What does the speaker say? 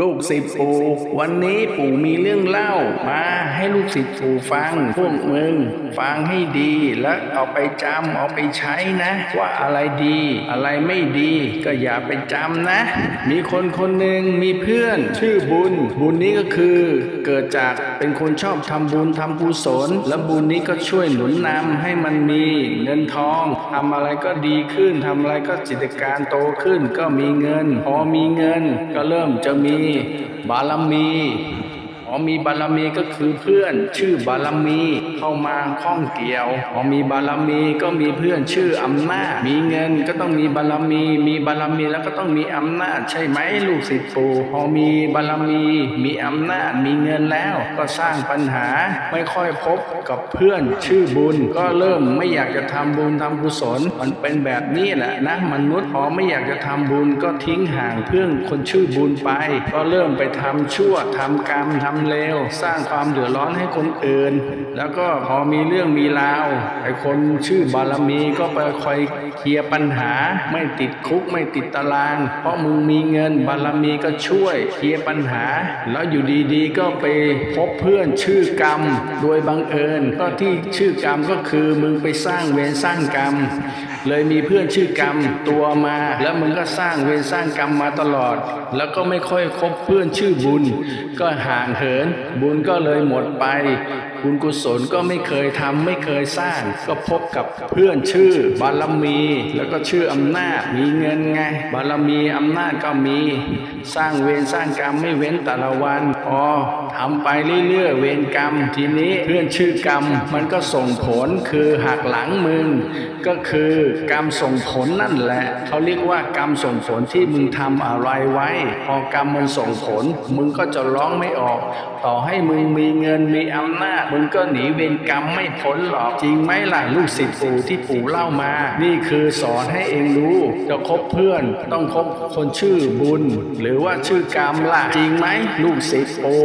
ลูกศิษย์ปู่วันนี้ปู่มีเรื่องเล่ามาให้ลูกศิษย์ปู่ฟัง พวกมึง ฟังให้ดีแล้วเอาไปจำเอาไปใช้นะ ว่าอะไรดี อะไรไม่ดี ก็อย่าไปจำนะ มีคนคนหนึ่งมีเพื่อน ชื่อบุญ บุญนี้ก็คือ เกิดจากเป็นคนชอบทำบุญทำกุศลและบุญนี้ก็ช่วยหนุนนำให้มันมีเงินทองทำอะไรก็ดีขึ้นทำอะไรก็จิตการโตขึ้น ก็มีเงิน พอมีเงิน ก็เริ่มจะมีบ พอมีบารมีก็คือเพื่อนชื่อบารมีเข้ามาข้องเกี่ยวพอมีบารมีก็มีเพื่อนชื่ออำนาจ มีเงินก็ต้องมีบารมี มีบารมีแล้วก็ต้องมีอำนาจ ใช่ไหมลูกศิษย์ปู่พอมีบารมี มีอำนาจมีเงินแล้วก็สร้างปัญหาไม่ค่อยพบกับเพื่อนชื่อบุญ ก็เริ่มไม่อยากจะทำบุญทำกุศลมันเป็นแบบนี้แหละนะมนุษย์พอไม่อยากจะทำบุญก็ทิ้งห่างเพื่อนคนชื่อบุญไป ก็เริ่มไปทำชั่วทำกรรมทำเลวสร้างความเดือดร้อนให้คนอื่น แล้วก็พอมีเรื่องมีราวไอ้คนชื่อบารมีก็ไปคอยเคลียร์ปัญหา ไม่ติดคุกไม่ติดตาราง เพราะมึงมีเงินบารมีก็ช่วยเคลียร์ปัญหา แล้วอยู่ดีๆ ก็ไปพบเพื่อนชื่อกรรม โดยบังเอิญก็ที่ชื่อกรรมก็คือมึงไปสร้างเวรสร้างกรรม เลยมีเพื่อนชื่อกรรมตัวมา แล้วมึงก็สร้างเวรสร้างกรรมมาตลอด แล้วก็ไม่ค่อยคบเพื่อนชื่อบุญ ก็ห่างเหิน บุญก็เลยหมดไป บุญกุศลก็ไม่เคยทำไม่เคยสร้าง ก็พบกับเพื่อนชื่อบารมี แล้วก็ชื่ออำนาจมีเงินไง บารมีอำนาจก็มี สร้างเวรสร้างกรรมไม่เว้นแต่ละวันพอทำไปเรื่อยๆเวรกรรม ทีนี้เพื่อนชื่อกรรม มันก็ส่งผลคือหักหลังมึง ก็คือกรรมส่งผลนั่นแหละเขาเรียกว่ากรรมส่งผลที่มึงทำอะไรไว้ พอกรรมมันส่งผล มึงก็จะร้องไม่ออก ต่อให้มึงมีเงินมีอำนาจมึงก็หนีเวรกรรมไม่พ้นหรอกจริงไหมล่ะลูกศิษย์ปู่ที่ปู่เล่ามา นี่คือสอนให้เองรู้ จะคบเพื่อน ต้องคบคนชื่อบุญ หรือว่าชื่อกรรมล่ะจริงไหมลูกศิษย์ปู่